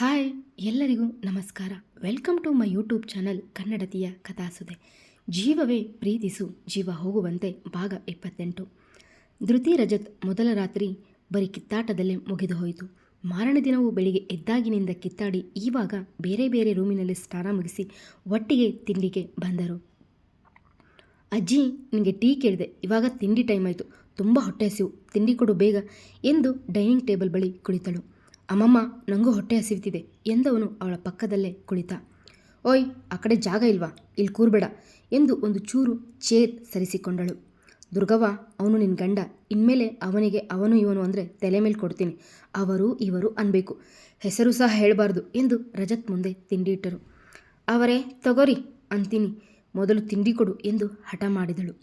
Hi, ಎಲ್ಲರಿಗೂ ನಮಸ್ಕಾರ. Welcome to my YouTube channel ಕನ್ನಡತಿಯ ಕಥಾಸುದೆ. ಜೀವವೇ ಪ್ರೀತಿಸು, ಜೀವ ಹೋಗುವಂತೆ ಭಾಗ ಇಪ್ಪತ್ತೆಂಟು. ಧೃತಿ ರಜತ್ ಮೊದಲ ರಾತ್ರಿ ಬರೀ ಕಿತ್ತಾಟದಲ್ಲೇ ಮುಗಿದು ಹೋಯಿತು. ಮಾರನೇ ದಿನವೂ ಬೆಳಿಗ್ಗೆ ಎದ್ದಾಗಿನಿಂದ ಕಿತ್ತಾಡಿ ಈವಾಗ ಬೇರೆ ಬೇರೆ ರೂಮಿನಲ್ಲಿ ಸ್ನಾನ ಮುಗಿಸಿ ಒಟ್ಟಿಗೆ ತಿಂಡಿಗೆ ಬಂದರು. ಅಜ್ಜಿ ನಿಮಗೆ ಟೀ ಕೇಳಿದೆ. ಇವಾಗ ತಿಂಡಿ ಟೈಮ್ ಆಯಿತು. ತುಂಬ ಹೊಟ್ಟೆ ಹಸಿವು. ತಿಂಡಿ ಕೊಡು ಬೇಗ ಎಂದು ಡೈನಿಂಗ್ ಟೇಬಲ್ ಬಳಿ ಕುಳಿತಳು. ಅಮ್ಮಮ್ಮ ನನಗೂ ಹೊಟ್ಟೆ ಹಸಿವಿತಿದೆ ಎಂದವನು ಅವಳ ಪಕ್ಕದಲ್ಲೇ ಕುಳಿತ. ಓಯ್, ಆ ಕಡೆ ಜಾಗ ಇಲ್ವಾ? ಇಲ್ಲಿ ಕೂರ್ಬೇಡ ಎಂದು ಒಂದು ಚೂರು ಚೇರ್ ಸರಿಸಿಕೊಂಡಳು. ದುರ್ಗವ್ವ, ಅವನು ನಿನ್ನ ಗಂಡ. ಇನ್ಮೇಲೆ ಅವನಿಗೆ ಅವನು ಇವನು ಅಂದರೆ ತಲೆ ಮೇಲೆ ಕೊಡ್ತೀನಿ. ಅವರು ಇವರು ಅನ್ಬೇಕು. ಹೆಸರು ಸಹ ಹೇಳಬಾರ್ದು ಎಂದು ರಜತ್ ಮುಂದೆ ತಿಂಡಿ ಇಟ್ಟರು ಅವರೇ, ತಗೋರಿ ಅಂತೀನಿ. ಮೊದಲು ತಿಂಡಿ ಕೊಡು ಎಂದು ಹಠ ಮಾಡಿದಳು.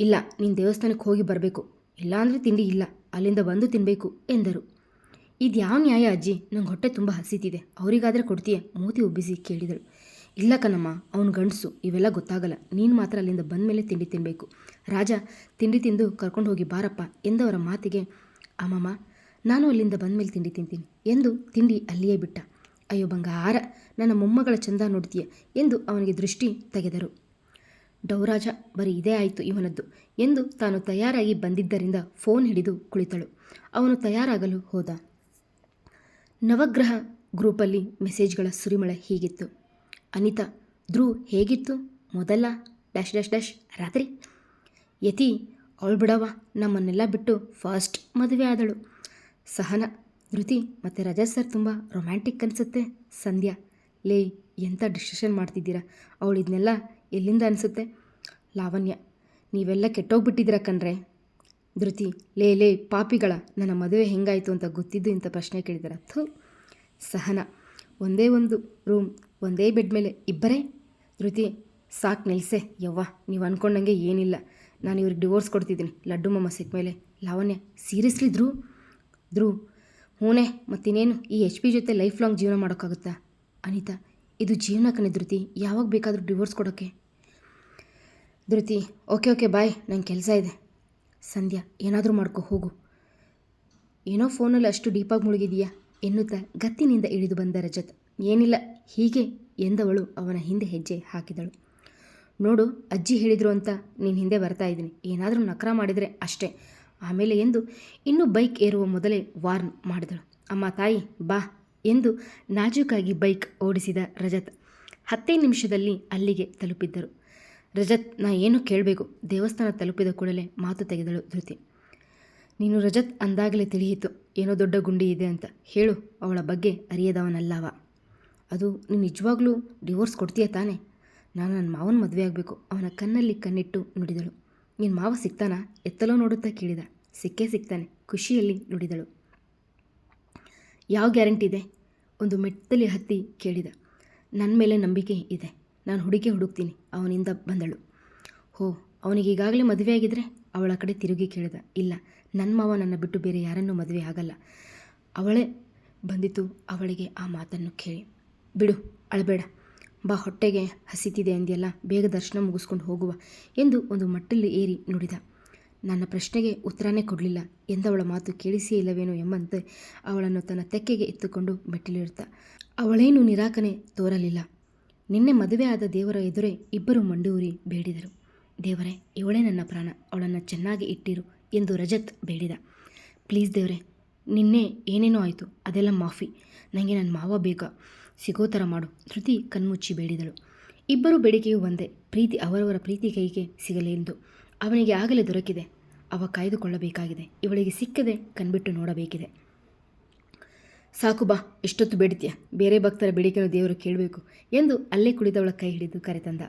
ಇಲ್ಲ, ನೀನು ದೇವಸ್ಥಾನಕ್ಕೆ ಹೋಗಿ ಬರಬೇಕು. ಇಲ್ಲಾಂದರೆ ತಿಂಡಿ ಇಲ್ಲ. ಅಲ್ಲಿಂದ ಬಂದು ತಿನ್ನಬೇಕು ಎಂದರು. ಇದು ಯಾವ ನ್ಯಾಯ ಅಜ್ಜಿ? ನಂಗೆ ಹೊಟ್ಟೆ ತುಂಬ ಹಸಿತಿದೆ. ಅವರಿಗಾದರೆ ಕೊಡ್ತೀಯ? ಮೂತಿ ಒಬ್ಬಿಸಿ ಕೇಳಿದಳು. ಇಲ್ಲ ಕಣಮ್ಮ, ಅವನು ಗಂಡಸು, ಇವೆಲ್ಲ ಗೊತ್ತಾಗಲ್ಲ. ನೀನು ಮಾತ್ರ ಅಲ್ಲಿಂದ ಬಂದ ಮೇಲೆ ತಿಂಡಿ ತಿನ್ನಬೇಕು ರಾಜ, ತಿಂಡಿ ತಿಂದು ಕರ್ಕೊಂಡು ಹೋಗಿ ಬಾರಪ್ಪ ಎಂದವರ ಮಾತಿಗೆ ಅಮ್ಮಮ್ಮ ನಾನು ಅಲ್ಲಿಂದ ಬಂದ ಮೇಲೆ ತಿಂಡಿ ತಿಂತೀನಿ ಎಂದು ತಿಂಡಿ ಅಲ್ಲಿಯೇ ಬಿಟ್ಟ. ಅಯ್ಯೋ ಬಂಗಾರ, ನನ್ನ ಮೊಮ್ಮಗಳ ಚಂದ ನೋಡ್ತೀಯ ಎಂದು ಅವನಿಗೆ ದೃಷ್ಟಿ ತೆಗೆದರು. ಡೌರಾಜ ಬರೀ ಇದೇ ಆಯಿತು ಇವನದ್ದು ಎಂದು ತಾನು ತಯಾರಾಗಿ ಬಂದಿದ್ದರಿಂದ ಫೋನ್ ಹಿಡಿದು ಕುಳಿತಳು. ಅವನು ತಯಾರಾಗಲು ಹೋದ. ನವಗ್ರಹ ಗ್ರೂಪಲ್ಲಿ ಮೆಸೇಜ್ಗಳ ಸುರಿಮಳೆ ಹೀಗಿತ್ತು. ಅನಿತಾ, ಧ್ರುವ್ ಹೇಗಿತ್ತು? ಮೊದಲ ಡ್ಯಾಶ್ ಡ್ಯಾಶ್ ಡ್ಯಾಶ್ ರಾತ್ರಿ? ಯತಿ, ಅವಳು ಬಿಡವ ನಮ್ಮನ್ನೆಲ್ಲ ಬಿಟ್ಟು ಫಸ್ಟ್ ಮದುವೆ ಆದಳು. ಸಹನ, ಧೃತಿ ಮತ್ತು ರಜಾ ಸರ್ ತುಂಬ ರೊಮ್ಯಾಂಟಿಕ್ ಅನಿಸುತ್ತೆ. ಸಂಧ್ಯಾ, ಲೇ ಎಂಥ ಡಿಸ್ಕಷನ್ ಮಾಡ್ತಿದ್ದೀರಾ? ಅವಳು ಇದನ್ನೆಲ್ಲ ಎಲ್ಲಿಂದ ಅನಿಸುತ್ತೆ? ಲಾವಣ್ಯ, ನೀವೆಲ್ಲ ಕೆಟ್ಟೋಗ್ಬಿಟ್ಟಿದ್ದೀರ ಕಣ್ರೆ. ಧೃತಿ, ಲೇ ಲೇ, ಪಾಪಿಗಳ, ನನ್ನ ಮದುವೆ ಹೆಂಗಾಯಿತು ಅಂತ ಗೊತ್ತಿದ್ದು ಇಂಥ ಪ್ರಶ್ನೆ ಕೇಳಿದಾರ. ಥೂ, ಸಹನ. ಒಂದೇ ಒಂದು ರೂಮ್ ಒಂದೇ ಬೆಡ್ ಮೇಲೆ ಇಬ್ಬರೇ? ಧೃತಿ, ಸಾಕು ನಿಲ್ಸೆ, ಯವ್ವ, ನೀವು ಅಂದ್ಕೊಂಡಂಗೆ ಏನಿಲ್ಲ. ನಾನು ಇವ್ರಿಗೆ ಡಿವೋರ್ಸ್ ಕೊಡ್ತಿದ್ದೀನಿ. ಲಡ್ಡು ಮಮ್ಮ ಸಿಕ್ಕ ಮೇಲೆ. ಲಾವಣ್ಯ ಸೀರಿಯಸ್ಲಿ ಧ್ರು? ಧ್ರು, ಹೂನೆ, ಮತ್ತಿನ್ನೇನು? ಈ ಎಚ್ ಪಿ ಜೊತೆ ಲೈಫ್ ಲಾಂಗ್ ಜೀವನ ಮಾಡೋಕ್ಕಾಗುತ್ತಾ? ಅನಿತಾ, ಇದು ಜೀವನ ಕಣೆ ಧೃತಿ. ಯಾವಾಗ ಬೇಕಾದರೂ ಡಿವೋರ್ಸ್ ಕೊಡೋಕ್ಕೆ ಧೃತಿ, ಓಕೆ ಓಕೆ ಬಾಯ್ ನಂಗೆ ಕೆಲಸ ಇದೆ. ಸಂಧ್ಯಾ, ಏನಾದರೂ ಮಾಡ್ಕೊ, ಹೋಗು. ಏನೋ ಫೋನಲ್ಲಿ ಅಷ್ಟು ಡೀಪಾಗಿ ಮುಳುಗಿದೀಯಾ? ಎನ್ನುತ್ತಾ ಗತ್ತಿನಿಂದ ಇಳಿದು ಬಂದ ರಜತ್. ಏನಿಲ್ಲ, ಹೀಗೆ ಎಂದವಳು ಅವನ ಹಿಂದೆ ಹೆಜ್ಜೆ ಹಾಕಿದಳು. ನೋಡು, ಅಜ್ಜಿ ಹೇಳಿದರು ಅಂತ ನೀನು ಹಿಂದೆ ಬರ್ತಾ ಇದ್ದೀನಿ. ಏನಾದರೂ ನಕರ ಮಾಡಿದರೆ ಅಷ್ಟೇ. ಆಮೇಲೆ ಎಂದು ಇನ್ನೂ ಬೈಕ್ ಏರುವ ಮೊದಲೇ ವಾರ್ನ್ ಮಾಡಿದಳು. ಅಮ್ಮ, ತಾಯಿ, ಬಾ ಎಂದು ನಾಜೂಕಾಗಿ ಬೈಕ್ ಓಡಿಸಿದ ರಜತ್ ಹತ್ತೇ ನಿಮಿಷದಲ್ಲಿ ಅಲ್ಲಿಗೆ ತಲುಪಿದ್ದರು. ರಜತ್, ನಾ ಏನು ಕೇಳಬೇಕು? ದೇವಸ್ಥಾನ ತಲುಪಿದ ಕೂಡಲೇ ಮಾತು ತೆಗೆದಳು ಧೃತಿ. ನೀನು ರಜತ್ ಅಂದಾಗಲೇ ತಿಳಿಯಿತು, ಏನೋ ದೊಡ್ಡ ಗುಂಡಿ ಇದೆ ಅಂತ. ಹೇಳು, ಅವಳ ಬಗ್ಗೆ ಅರಿಯದವನಲ್ಲವ. ಅದು ನೀನು ನಿಜವಾಗ್ಲೂ ಡಿವೋರ್ಸ್ ಕೊಡ್ತೀಯ ತಾನೇ? ನಾನು ನನ್ನ ಮಾವನ ಮದುವೆ ಆಗಬೇಕು. ಅವನ ಕಣ್ಣಲ್ಲಿ ಕಣ್ಣಿಟ್ಟು ನುಡಿದಳು. ನಿನ್ನ ಮಾವ ಸಿಗ್ತಾನಾ ಎತ್ತಲೋ ನೋಡುತ್ತಾ ಕೇಳಿದ. ಸಿಕ್ಕೇ ಸಿಗ್ತಾನೆ ಖುಷಿಯಲ್ಲಿ ನುಡಿದಳು. ಯಾವ ಗ್ಯಾರಂಟಿ ಇದೆ? ಒಂದು ಮೆಟ್ಟಲಿ ಹತ್ತಿ ಕೇಳಿದ. ನನ್ನ ಮೇಲೆ ನಂಬಿಕೆ ಇದೆ. ನಾನು ಹುಡುಗಿ ಹುಡುಕ್ತೀನಿ, ಅವನಿಂದ ಬಂದಳು. ಹೋ, ಅವನಿಗೆ ಈಗಾಗಲೇ ಮದುವೆ ಆಗಿದ್ರೆ ಅವಳ ಕಡೆ ತಿರುಗಿ ಕೇಳಿದ. ಇಲ್ಲ ನನ್ನ ಮಾವ ನನ್ನ ಬಿಟ್ಟು ಬೇರೆ ಯಾರನ್ನೂ ಮದುವೆ ಆಗಲ್ಲ. ಅವಳೇ ಬಂದಿತು ಅವಳಿಗೆ ಆ ಮಾತನ್ನು ಕೇಳಿ. ಬಿಡು, ಅಳಬೇಡ. ಬಾ, ಹೊಟ್ಟೆಗೆ ಹಸಿತಿದೆ ಅಂದ್ಯಲ್ಲ, ಬೇಗ ದರ್ಶನ ಮುಗಿಸ್ಕೊಂಡು ಹೋಗುವ ಎಂದು ಒಂದು ಮಟ್ಟಲ್ಲಿ ಏರಿ ನುಡಿದ. ನನ್ನ ಪ್ರಶ್ನೆಗೆ ಉತ್ತರನೇ ಕೊಡಲಿಲ್ಲ, ಎಂದವಳ ಮಾತು ಕೇಳಿಸಿಯೇ ಇಲ್ಲವೇನೋ ಎಂಬಂತೆ ಅವಳನ್ನು ತನ್ನ ತೆಕ್ಕೆಗೆ ಎತ್ತುಕೊಂಡು ಮೆಟ್ಟಿಲಿರುತ್ತ ಅವಳೇನು ನಿರಾಕನೆ ತೋರಲಿಲ್ಲ. ನಿನ್ನೆ ಮದುವೆ ಆದ ದೇವರ ಎದುರೇ ಇಬ್ಬರು ಮಂಡೂರಿ ಬೇಡಿದರು. ದೇವರೇ, ಇವಳೇ ನನ್ನ ಪ್ರಾಣ, ಅವಳನ್ನು ಚೆನ್ನಾಗಿ ಇಟ್ಟಿರು ಎಂದು ರಜತ್ ಬೇಡಿದ. ಪ್ಲೀಸ್ ದೇವರೇ, ನಿನ್ನೆ ಏನೇನೋ ಆಯಿತು, ಅದೆಲ್ಲ ಮಾಫಿ. ನನಗೆ ನನ್ನ ಮಾವ ಬೇಗ ಸಿಗೋ ಥರ ಮಾಡು ಧೃತಿ ಕಣ್ಮುಚ್ಚಿ ಬೇಡಿದಳು. ಇಬ್ಬರು ಬೇಡಿಕೆಯೂ ಒಂದೇ, ಪ್ರೀತಿ ಅವರವರ ಪ್ರೀತಿ ಕೈಗೆ ಸಿಗಲಿ ಎಂದು. ಅವನಿಗೆ ಆಗಲೇ ದೊರಕಿದೆ. ಅವ ಕಾಯ್ದುಕೊಳ್ಳಬೇಕಾಗಿದೆ, ಇವಳಿಗೆ ಸಿಕ್ಕದೆ ಕಣ್ಬಿಟ್ಟು ನೋಡಬೇಕಿದೆ. ಸಾಕು ಬಾ ಎಷ್ಟೊತ್ತು ಬೇಡ್ತೀಯ ಬೇರೆ ಭಕ್ತರ ಬೇಡಿಕೆಯನ್ನು ದೇವರು ಕೇಳಬೇಕು ಎಂದು ಅಲ್ಲೇ ಕುಳಿತವಳ ಕೈ ಹಿಡಿದು ಕರೆತಂದ.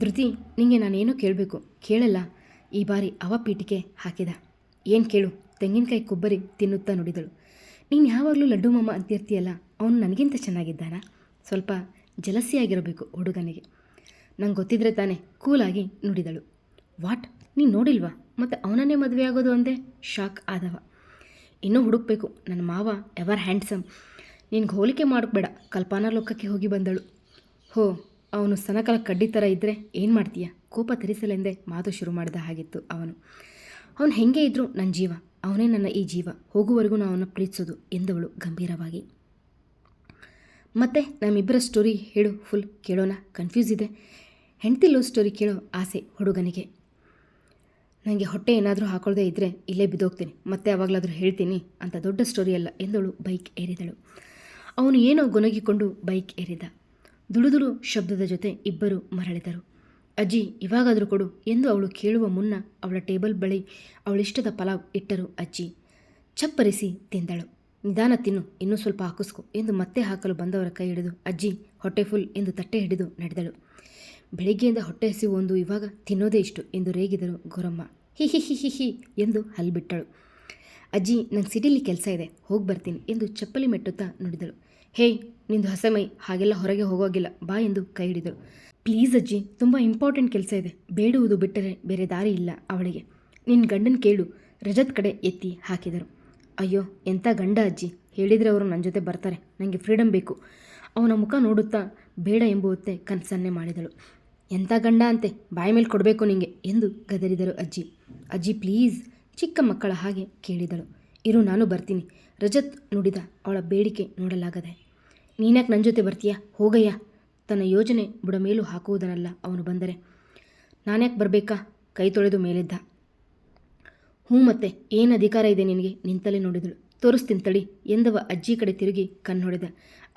ಧೃತಿ, ನಿಂಗೆ ನಾನೇನೋ ಕೇಳಬೇಕು. ಕೇಳಲ್ಲ. ಈ ಬಾರಿ ಅವ ಪೀಠಿಕೆ ಹಾಕಿದ. ಏನು ಕೇಳು? ತೆಂಗಿನಕಾಯಿ ಕೊಬ್ಬರಿ ತಿನ್ನುತ್ತಾ ನುಡಿದಳು. ನೀನು ಯಾವಾಗಲೂ ಲಡ್ಡು ಮಾಮ ಅಂತಿರ್ತೀಯಲ್ಲ, ಅವನು ನನಗಿಂತ ಚೆನ್ನಾಗಿದ್ದಾನ? ಸ್ವಲ್ಪ ಜಲಸಿಯಾಗಿರಬೇಕು ಹುಡುಗನಿಗೆ. ನಂಗೆ ಗೊತ್ತಿದ್ರೆ ತಾನೇ ಕೂಲಾಗಿ ನುಡಿದಳು. ವಾಟ್? ನೀನು ನೋಡಿಲ್ವಾ? ಮತ್ತು ಅವನನ್ನೇ ಮದುವೆ ಆಗೋದು ಅಂದೆ? ಶಾಕ್ ಆದವ. ಇನ್ನೂ ಹುಡುಕ್ಬೇಕು. ನನ್ನ ಮಾವ ಎವರ್ ಹ್ಯಾಂಡ್ಸಮ್ ನಿನ್ಗೆ ಹೋಲಿಕೆ ಮಾಡಬೇಡ ಕಲ್ಪನಾ ಲೋಕಕ್ಕೆ ಹೋಗಿ ಬಂದಳು. ಹೋ, ಅವನು ಸನಕಲ ಕಡ್ಡಿ ಥರ ಇದ್ದರೆ ಏನು ಮಾಡ್ತೀಯ? ಕೋಪ ತರಿಸಲೆಂದೇ ಮಾತು ಶುರು ಮಾಡಿದ ಹಾಗಿತ್ತು ಅವನು. ಅವನು ಹೆಂಗೆ ಇದ್ದರೂ ನನ್ನ ಜೀವ. ಅವನೇ ನನ್ನ ಈ ಜೀವ. ಹೋಗುವವರೆಗೂ ನಾನು ಅವನ ಪ್ರೀತಿಸೋದು ಎಂದವಳು ಗಂಭೀರವಾಗಿ. ಮತ್ತೆ ನಮ್ಮಿಬ್ಬರ ಸ್ಟೋರಿ ಹೇಳು ಫುಲ್ ಕೇಳೋಣ. ಕನ್ಫ್ಯೂಸ್ ಇದೆ. ಹೆಂಡ್ತಿ ಲವ್ ಸ್ಟೋರಿ ಕೇಳೋ ಆಸೆ ಹುಡುಗನಿಗೆ. ನನಗೆ ಹೊಟ್ಟೆ ಏನಾದರೂ ಹಾಕೊಳ್ಳದೆ ಇದ್ದರೆ ಇಲ್ಲೇ ಬಿದ್ದೋಗ್ತೀನಿ. ಮತ್ತೆ ಯಾವಾಗಲಾದರೂ ಹೇಳ್ತೀನಿ ಅಂತ ದೊಡ್ಡ ಸ್ಟೋರಿ ಅಲ್ಲ ಎಂದಳು ಬೈಕ್ ಏರಿದಳು. ಅವನು ಏನೋ ಗೊನಗಿಕೊಂಡು ಬೈಕ್ ಏರಿದ. ದುಳುದುಳು ಶಬ್ದದ ಜೊತೆ ಇಬ್ಬರು ಮರಳಿದರು. ಅಜ್ಜಿ, ಇವಾಗಾದರೂ ಕೊಡು ಎಂದು ಅವಳು ಕೇಳುವ ಮುನ್ನ ಅವಳ ಟೇಬಲ್ ಬಳಿ ಅವಳಿಷ್ಟದ ಪಲಾವ್ ಇಟ್ಟರು ಅಜ್ಜಿ. ಚಪ್ಪರಿಸಿ ತಿಂದಳು. ನಿಧಾನ ತಿನ್ನು, ಇನ್ನೂ ಸ್ವಲ್ಪ ಹಾಕಿಸ್ಕೊ ಎಂದು ಮತ್ತೆ ಹಾಕಲು ಬಂದವರ ಕೈ ಹಿಡಿದು ಅಜ್ಜಿ ಹೊಟ್ಟೆ ಫುಲ್ ಎಂದು ತಟ್ಟೆ ಹಿಡಿದು ನಡೆದಳು. ಬೆಳಿಗ್ಗೆಯಿಂದ ಹೊಟ್ಟೆ ಹಸಿವು ಒಂದು ಇವಾಗ ತಿನ್ನೋದೇ ಇಷ್ಟು ಎಂದು ರೇಗಿದರು ಗೊರಮ್ಮ ಹಿ ಹಿ ಹಿ ಹಿ ಹಿ ಎಂದು ಹಲ್ಬಿಟ್ಟಳು. ಅಜ್ಜಿ, ನಂಗೆ ಸಿಟಿಲಿ ಕೆಲಸ ಇದೆ, ಹೋಗಿ ಬರ್ತೀನಿ ಎಂದು ಚಪ್ಪಲಿ ಮೆಟ್ಟುತ್ತಾ ನುಡಿದಳು. ಹೇಯ್ ನಿಂದು ಹಸಮೈ, ಹಾಗೆಲ್ಲ ಹೊರಗೆ ಹೋಗೋಗಿಲ್ಲ, ಬಾ ಎಂದು ಕೈ ಹಿಡಿದಳು. ಪ್ಲೀಸ್ ಅಜ್ಜಿ, ತುಂಬ ಇಂಪಾರ್ಟೆಂಟ್ ಕೆಲಸ ಇದೆ, ಬೇಡುವುದು ಬಿಟ್ಟರೆ ಬೇರೆ ದಾರಿ ಇಲ್ಲ ಅವಳಿಗೆ. ನಿನ್ನ ಗಂಡನ ಕೇಳು, ರಜತ್ ಕಡೆ ಎತ್ತಿ ಹಾಕಿದರು. ಅಯ್ಯೋ ಎಂಥ ಗಂಡ ಅಜ್ಜಿ, ಹೇಳಿದರೆ ಅವರು ನನ್ನ ಜೊತೆ ಬರ್ತಾರೆ ನನಗೆ ಫ್ರೀಡಮ್ ಬೇಕು. ಅವನ ಮುಖ ನೋಡುತ್ತಾ ಬೇಡ ಎಂಬುವಂತೆ ಕನಸನ್ನೇ ಮಾಡಿದಳು. ಎಂಥ ಗಂಡ ಅಂತೆ? ಬಾಯಿ ಮೇಲೆ ಕೊಡಬೇಕು ನಿಂಗೆ ಎಂದು ಗದರಿದರು ಅಜ್ಜಿ. ಅಜ್ಜಿ ಪ್ಲೀಸ್ ಚಿಕ್ಕ ಮಕ್ಕಳ ಹಾಗೆ ಕೇಳಿದಳು. ಇರು, ನಾನು ಬರ್ತೀನಿ. ರಜತ್ ನುಡಿದ ಅವಳ ಬೇಡಿಕೆ ನೋಡಲಾಗದೆ. ನೀನ್ಯಾಕೆ ನನ್ನ ಜೊತೆ ಬರ್ತೀಯಾ? ಹೋಗಯ್ಯ. ತನ್ನ ಯೋಜನೆ ಬುಡಮೇಲು ಹಾಕುವುದನ್ನಲ್ಲ ಅವನು ಬಂದರೆ. ನಾನ್ಯಾಕೆ ಬರಬೇಕಾ? ಕೈ ತೊಳೆದು ಮೇಲೆದ್ದ. ಹ್ಞೂ ಮತ್ತೆ, ಏನು ಅಧಿಕಾರ ಇದೆ ನಿನಗೆ? ನಿಂತಲೇ ನೋಡಿದಳು. ತೋರಿಸ್ತೀನಿ ತಳಿ ಎಂದವ ಅಜ್ಜಿ ಕಡೆ ತಿರುಗಿ ಕಣ್ಣೊಡೆದ.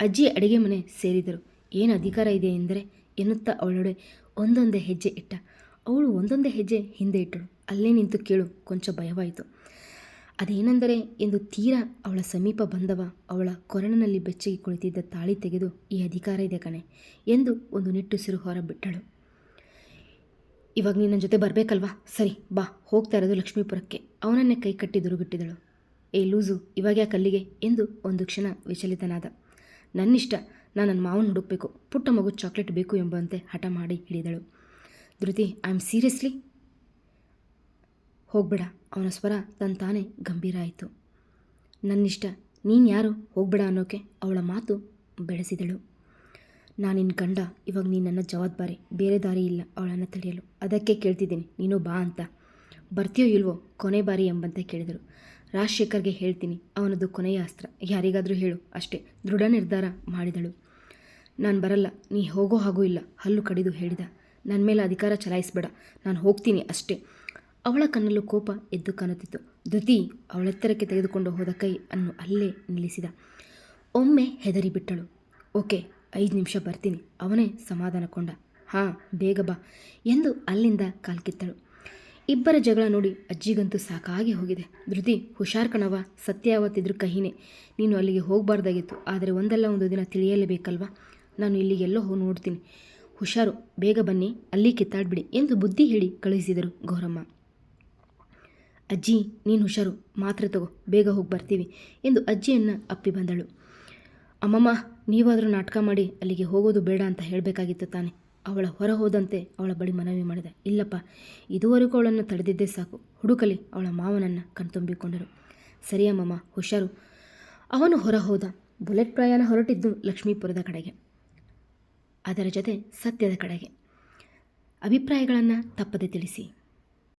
ಅಜ್ಜಿ ಅಡಿಗೆ ಮನೆ ಸೇರಿದರು. ಏನು ಅಧಿಕಾರ ಇದೆ ಎಂದರೆ ಎನ್ನುತ್ತಾ ಅವಳೊಡೆ ಒಂದೊಂದೇ ಹೆಜ್ಜೆ ಇಟ್ಟ. ಅವಳು ಒಂದೊಂದೇ ಹೆಜ್ಜೆ ಹಿಂದೆ ಇಟ್ಟಳು. ಅಲ್ಲೇ ನಿಂತು ಕೇಳು, ಕೊಂಚ ಭಯವಾಯಿತು. ಅದೇನೆಂದರೆ ಎಂದು ತೀರಾ ಅವಳ ಸಮೀಪ ಬಂದವ, ಅವಳ ಕೊರಣನಲ್ಲಿ ಬೆಚ್ಚಗೆ ಕುಳಿತಿದ್ದ ತಾಳಿ ತೆಗೆದು ಈ ಅಧಿಕಾರ ಇದೆ ಕಣೆ ಎಂದು ಒಂದು ನಿಟ್ಟುಸಿರು ಹೊರಬಿಟ್ಟಳು ಇವಾಗ ನಿನ್ನ ಜೊತೆ ಬರಬೇಕಲ್ವಾ? ಸರಿ, ಬಾ, ಹೋಗ್ತಾ ಇರೋದು ಲಕ್ಷ್ಮೀಪುರಕ್ಕೆ. ಅವನನ್ನೇ ಕೈ ಕಟ್ಟಿ ದುರುಗಿಟ್ಟಿದಳು ಏ ಲೂಸು, ಇವಾಗ ಯಾಕೆ ಎಂದು ಒಂದು ಕ್ಷಣ ವಿಚಲಿತನಾದ. ನನ್ನಿಷ್ಟ ನಾನು ನನ್ನ ಮಾವನ ಹುಡುಕ್ಬೇಕು. ಪುಟ್ಟ ಮಗು ಚಾಕ್ಲೇಟ್ ಬೇಕು ಎಂಬಂತೆ ಹಠ ಮಾಡಿ ಹಿಡಿದಳು ಧೃತಿ ಐ ಆಮ್ ಸೀರಿಯಸ್ಲಿ ಹೋಗ್ಬೇಡ. ಅವನ ಸ್ವರ ತನ್ನ ತಾನೇ ಗಂಭೀರ ಆಯಿತು. ನನ್ನಿಷ್ಟ, ನೀನು ಯಾರು? ಹೋಗ್ಬೇಡ ಅನ್ನೋಕೆ ಅವಳ ಮಾತು ಬೆಳೆಸಿದಳು. ನಾನಿನ್ನ ಗಂಡ, ಇವಾಗ ನೀನು ನನ್ನ ಜವಾಬ್ದಾರಿ. ಬೇರೆ ದಾರಿ ಇಲ್ಲ ಅವಳನ್ನು ತಡೆಯಲು. ಅದಕ್ಕೆ ಕೇಳ್ತಿದ್ದೀನಿ. ನೀನು ಬಾ ಅಂತ. ಬರ್ತೀಯೋ ಇಲ್ವೋ, ಕೊನೆ ಬಾರಿ ಎಂಬಂತೆ ಕೇಳಿದರು ರಾಜಶೇಖರ್ಗೆ ಹೇಳ್ತೀನಿ, ಅವನದು ಕೊನೆಯ ಅಸ್ತ್ರ. ಯಾರಿಗಾದರೂ ಹೇಳು, ಅಷ್ಟೇ. ದೃಢ ನಿರ್ಧಾರ ಮಾಡಿದಳು. ನಾನು ಬರಲ್ಲ. ನೀ ಹೋಗೋ ಹಾಗೂ ಇಲ್ಲ. ಹಲ್ಲು ಕಡಿದು ಹೇಳಿದ. ನನ್ನ ಮೇಲೆ ಅಧಿಕಾರ ಚಲಾಯಿಸಬೇಡ. ನಾನು ಹೋಗ್ತೀನಿ ಅಷ್ಟೇ. ಅವಳ ಕಣ್ಣಲ್ಲೂ ಕೋಪ ಎದ್ದು ಕಾಣುತ್ತಿತ್ತು. ಧೃತಿ ಅವಳೆತ್ತರಕ್ಕೆ ತೆಗೆದುಕೊಂಡು ಹೋದ ಕೈ ಅನ್ನು ಅಲ್ಲೇ ನಿಲ್ಲಿಸಿದ. ಒಮ್ಮೆ ಹೆದರಿಬಿಟ್ಟಳು ಓಕೆ, ಐದು ನಿಮಿಷ ಬರ್ತೀನಿ. ಅವನೇ ಸಮಾಧಾನಕೊಂಡ ಹಾಂ, ಬೇಗ ಬಾ ಎಂದು ಅಲ್ಲಿಂದ ಕಾಲ್ಕಿತ್ತಳು ಇಬ್ಬರ ಜಗಳ ನೋಡಿ ಅಜ್ಜಿಗಂತೂ ಸಾಕಾಗಿ ಹೋಗಿದೆ. ಧೃತಿ, ಹುಷಾರ್ ಕಣವ ಸತ್ಯ ಅವತ್ತಿದ್ರು ಕಹಿನೇ. ನೀನು ಅಲ್ಲಿಗೆ ಹೋಗಬಾರ್ದಾಗಿತ್ತು. ಆದರೆ ಒಂದಲ್ಲ ಒಂದು ದಿನ ತಿಳಿಯಲೇಬೇಕಲ್ವಾ? ನಾನು ಇಲ್ಲಿಗೆಲ್ಲೋ ಹೋಗಿ ನೋಡ್ತೀನಿ. ಹುಷಾರು, ಬೇಗ ಬನ್ನಿ, ಅಲ್ಲಿ ಕಿತ್ತಾಡ್ಬಿಡಿ ಎಂದು ಬುದ್ಧಿ ಹೇಳಿ ಕಳುಹಿಸಿದರು ಗೌರಮ್ಮ. ಅಜ್ಜಿ, ನೀನು ಹುಷಾರು, ಮಾತ್ರೆ ತಗೋ, ಬೇಗ ಹೋಗಿ ಬರ್ತೀವಿ ಎಂದು ಅಜ್ಜಿಯನ್ನು ಅಪ್ಪಿ ಬಂದಳು. ಅಮ್ಮಮ್ಮ, ನೀವಾದರೂ ನಾಟಕ ಮಾಡಿ ಅಲ್ಲಿಗೆ ಹೋಗೋದು ಬೇಡ ಅಂತ ಹೇಳಬೇಕಾಗಿತ್ತು ತಾನೆ. ಅವಳ ಹೊರ ಹೋದಂತೆ ಅವಳ ಬಳಿ ಮನವಿ ಮಾಡಿದೆ. ಇಲ್ಲಪ್ಪ, ಇದುವರೆಗೂ ಅವಳನ್ನು ತಡೆದಿದ್ದೇ ಸಾಕು. ಹುಡುಕಲಿ, ಅವಳ ಮಾವನನ್ನು ಕಣ್ತುಂಬಿಕೊಂಡರು. ಸರಿಯಮ್ಮಮ್ಮ ಹುಷಾರು. ಅವನು ಹೊರ ಹೋದ. ಬುಲೆಟ್ ಪ್ರಯಾಣ ಹೊರಟಿದ್ದು ಲಕ್ಷ್ಮೀಪುರದ ಕಡೆಗೆ. ಅದರ ಜೊತೆ ಸತ್ಯದ ಕಡೆಗೆ. ಅಭಿಪ್ರಾಯಗಳನ್ನು ತಪ್ಪದೆ ತಿಳಿಸಿ.